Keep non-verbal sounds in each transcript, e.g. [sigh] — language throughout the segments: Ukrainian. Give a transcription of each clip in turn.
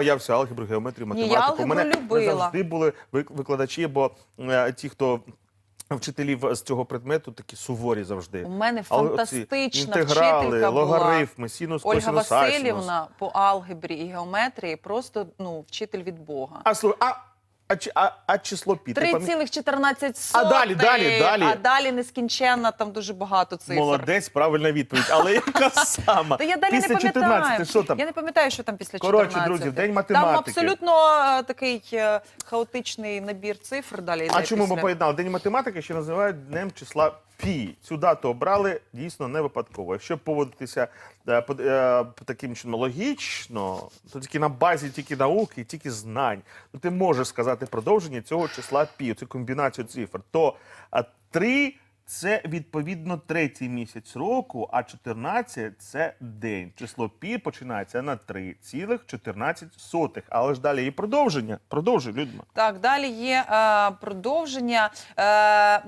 боявся алгебру, геометрію, я математику. У мене не любила. завжди були викладачі, бо е, ті, хто вчителів з цього предмету, такі суворі завжди. У мене Але оці фантастична інтеграли, вчителька була. логарифми, синус, Ольга косинус, асинус. Васильівна по алгебрі і геометрії просто ну, вчитель від Бога. А, слухай, а, а, а, а число пі? 3,14. А далі, далі, далі. А далі нескінченна, там дуже багато цифр. Молодець, правильна відповідь. Але яка [laughs] сама? Та я далі Після не пам'ятаю. 14, що там? Я не пам'ятаю, що там після Коротше, друзі, в День математики. Там абсолютно е, такий е, хаотичний набір цифр далі йде А чому ми після. поєднали? День математики ще називають днем числа пі. Цю дату обрали дійсно не випадково. Якщо поводитися е, е, таким чином логічно, то тільки на базі тільки науки, тільки знань, то ти можеш сказати продовження цього числа пі, цю комбінацію цифр. То а, 3 це відповідно третій місяць року, а 14 це день. Число пі починається на 3,14. Але ж далі і продовження. Продовжуй, Людма. Так, далі є е, продовження. Е,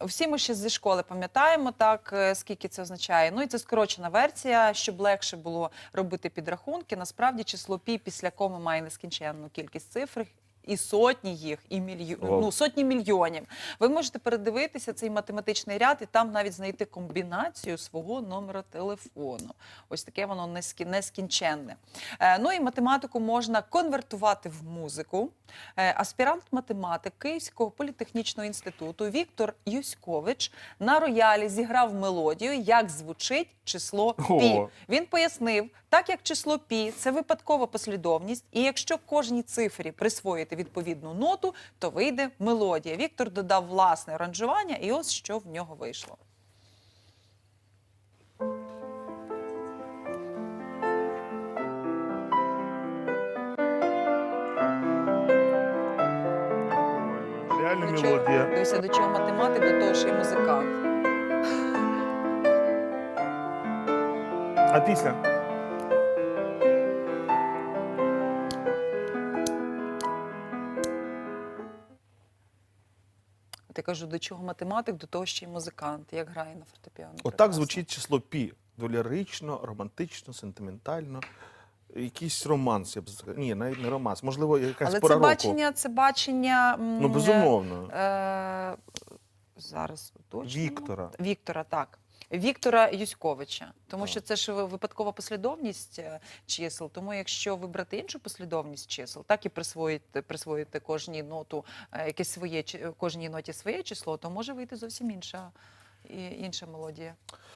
всі ми ще зі школи пам'ятаємо, так е, скільки це означає. Ну і це скорочена версія, щоб легше було робити підрахунки. Насправді число пі після коми має нескінченну кількість цифр. І сотні їх, і мільйо... Ну, сотні мільйонів. Ви можете передивитися цей математичний ряд і там навіть знайти комбінацію свого номера телефону. Ось таке воно нескі- нескінченне. Е, ну і математику можна конвертувати в музику. Е, аспірант математик Київського політехнічного інституту Віктор Юськович на роялі зіграв мелодію, як звучить число пі. Він пояснив, так як число пі це випадкова послідовність, і якщо кожній цифрі присвоїти відповідну ноту, то вийде мелодія. Віктор додав власне аранжування, і ось що в нього вийшло. Реально мелодія. Дивися, до чого математик, до того, що й музикант. А після? От я кажу, до чого математик, до того, що й музикант, як грає на фортепіано. Отак Прекрасно. звучить число пі. Долярично, романтично, сентиментально. Якийсь романс, я б сказав. Ні, навіть не романс. Можливо, якась Але пора це року. бачення, це бачення. м, Ну, безумовно. Е, зараз уточнимо. Віктора. Віктора, так. Віктора Юськовича, тому що це ж випадкова послідовність е, чисел. Тому якщо вибрати іншу послідовність чисел, так і присвоїти, присвоїти кожній ноту е, якесь своє кожній ноті своє число, то може вийти зовсім інша, інша мелодія.